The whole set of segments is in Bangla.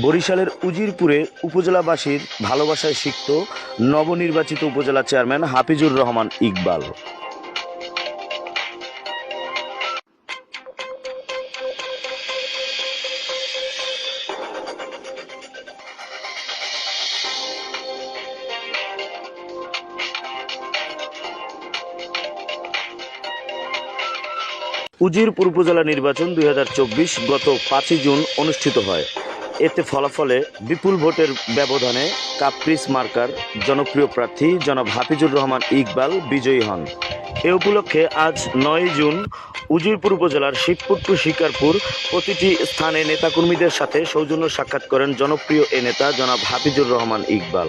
বরিশালের উজিরপুরে উপজেলাবাসীর ভালোবাসায় সিক্ত নবনির্বাচিত উপজেলা চেয়ারম্যান হাফিজুর রহমান ইকবাল। উজিরপুর উপজেলা নির্বাচন দুই হাজার চব্বিশ গত পাঁচই জুন অনুষ্ঠিত হয়। এতে ফলাফলে বিপুল ভোটের ব্যবধানে কাপ্রিস মার্কার জনপ্রিয় প্রার্থী জনাব হাফিজুর রহমান ইকবাল বিজয়ী হন। এ উপলক্ষে আজ নয় জুন উজিরপুর উপজেলার শিবপুর টু শিকারপুর প্রতিটি স্থানে নেতাকর্মীদের সাথে সৌজন্য সাক্ষাৎ করেন জনপ্রিয় এ নেতা জনাব হাফিজুর রহমান ইকবাল।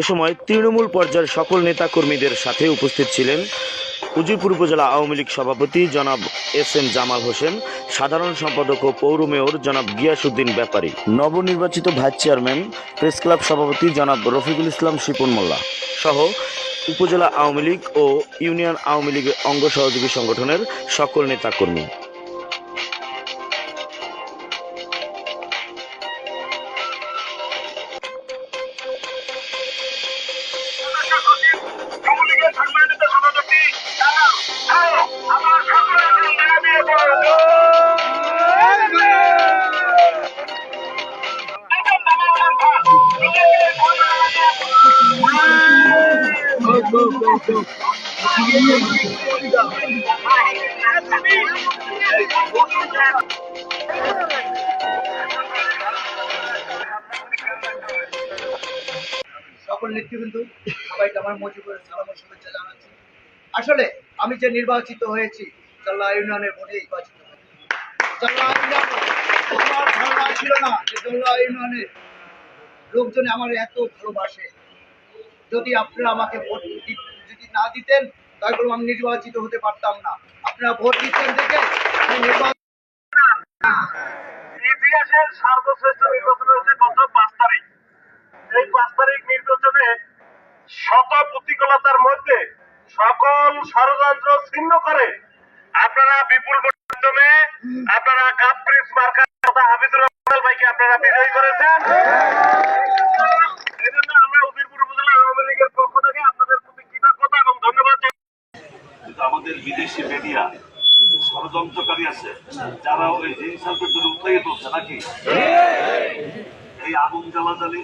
এ সময় তৃণমূল পর্যায়ের সকল নেতাকর্মীদের সাথে উপস্থিত ছিলেন উজিরপুর উপজেলা আওয়ামী লীগ সভাপতি জনাব এস এম জামাল হোসেন, সাধারণ সম্পাদক ও পৌর মেয়র জনাব গিয়াসুদ্দিন ব্যাপারী, নবনির্বাচিত ভাইস চেয়ারম্যান, প্রেস ক্লাব সভাপতি জনাব রফিকুল ইসলাম শিপন মোল্লা সহ উপজেলা আওয়ামী লীগ ও ইউনিয়ন আওয়ামী লীগের অঙ্গ সহযোগী সংগঠনের সকল নেতাকর্মী। সকল সবাইকে আমার শুভেচ্ছা জানাচ্ছি। আসলে আমি যে নির্বাচিত হয়েছি, জাল্লা ইউনিয়নের ভোটে নির্বাচিত আমার ছিল না যে ইউনিয়নের লোকজন আমার এত ভালোবাসে। যদি আপনারা আমাকে ভোট দি- যদি না দিতেন তাহলে আমি নির্বাচিত হতে পারতাম না। আপনারা ভোট দিতেন দেখে সকল ষড়যন্ত্র ছিন্ন করে আপনারা বিপুল আপনারা বিজয়ী করেছেন। আমরা উদিরপুর উপজেলা আওয়ামী লীগের পক্ষ থেকে আপনাদের আমাদের বিদেশি মিডিয়া ষড়যন্ত্রকারী আছে যারা ওই হিংসার জন্য উৎসাহিত হচ্ছে নাকি এই আগুন জ্বালাজালি,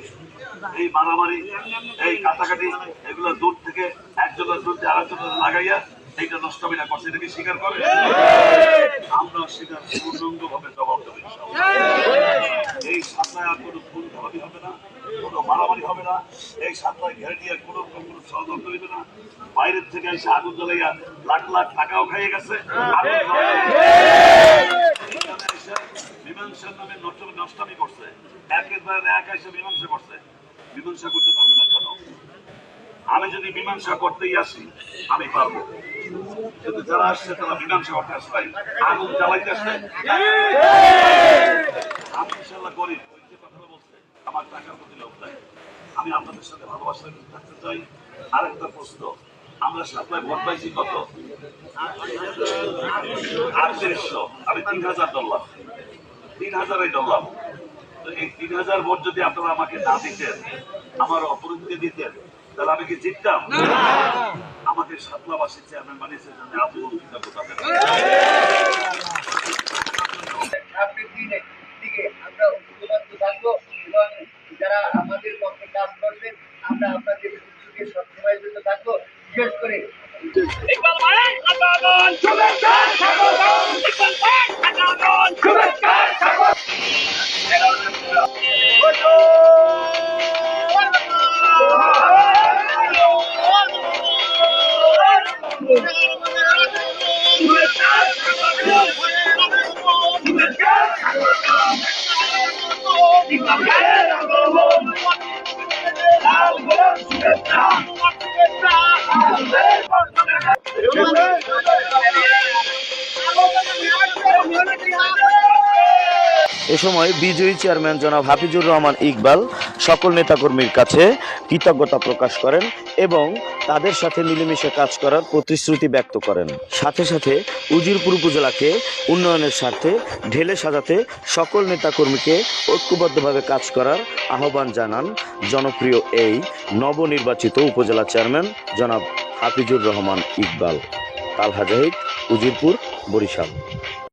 এই মারামারি, এই কাটাকাটি, এগুলো দূর থেকে একজনের বিরুদ্ধে আরেকজনের লাগাইয়া এইটা নষ্ট বিনা করছে এটাকে স্বীকার করে আমরা সেটা পূর্ণাঙ্গ ভাবে জবাব দেবো। এই সাতটায় আর কোনো ভুল ভাবি হবে না, কোনো মারামারি হবে না, এই সাতটায় ঘেরে দিয়ে কোনো রকম কোনো ষড়যন্ত্র হইবে না। বাইরের থেকে এসে আগুন জ্বালাইয়া লাখ লাখ টাকাও খাইয়ে গেছে মীমাংসার নামে নষ্ট নষ্টামি করছে একের পর এক এসে মীমাংসা করছে। মীমাংসা করতে পারবে না কেন? আমি যদি মীমাংসা করতেই আসি আমি পারব। কিন্তু যারা আসছে, তারা মীমাংসা করতে আসছে। আগুন জ্বালাইতে আসছে আমি ইনশাল্লাহ গরিব। আমার টাকার প্রতি লোভ নাই। আমি আপনাদের সাথে ভালোবাসা থাকতে চাই। আরেকটা প্রশ্ন, আমরা সাপ্লাই ভোট পাইছি কত? আটত্রিশশো আমি তিন হাজার ডলার। তিন হাজারই ডলার। তো এই তিন হাজার ভোট যদি আপনারা আমাকে না দিতেন, আমার অপরিণতি দিতেন, তাহলে আমি কি জিততাম? আমাকে সাতলাবাসী চেয়ারম্যান বানিয়েছে জন্য আজীবন কৃতজ্ঞতা দেবেন সামনের দিনে দিকে আমরা ঐক্যবদ্ধ থাকব এবং যারা আমাদের পক্ষে কাজ করবেন আমরা আপনাদের সুযোগে সবসময় জন্য থাকব। বিশেষ করে এ সময় বিজয়ী চেয়ারম্যান জনাব হাফিজুর রহমান ইকবাল সকল নেতাকর্মীর কাছে কৃতজ্ঞতা প্রকাশ করেন এবং তাদের সাথে মিলেমিশে কাজ করার প্রতিশ্রুতি ব্যক্ত করেন। সাথে সাথে উজিরপুর উপজেলাকে উন্নয়নের স্বার্থে ঢেলে সাজাতে সকল নেতাকর্মীকে ঐক্যবদ্ধভাবে কাজ করার আহ্বান জানান জনপ্রিয় এই নবনির্বাচিত উপজেলা চেয়ারম্যান জনাব হাফিজুর রহমান ইকবাল। তালহা জাহিদ, উজিরপুর, বরিশাল।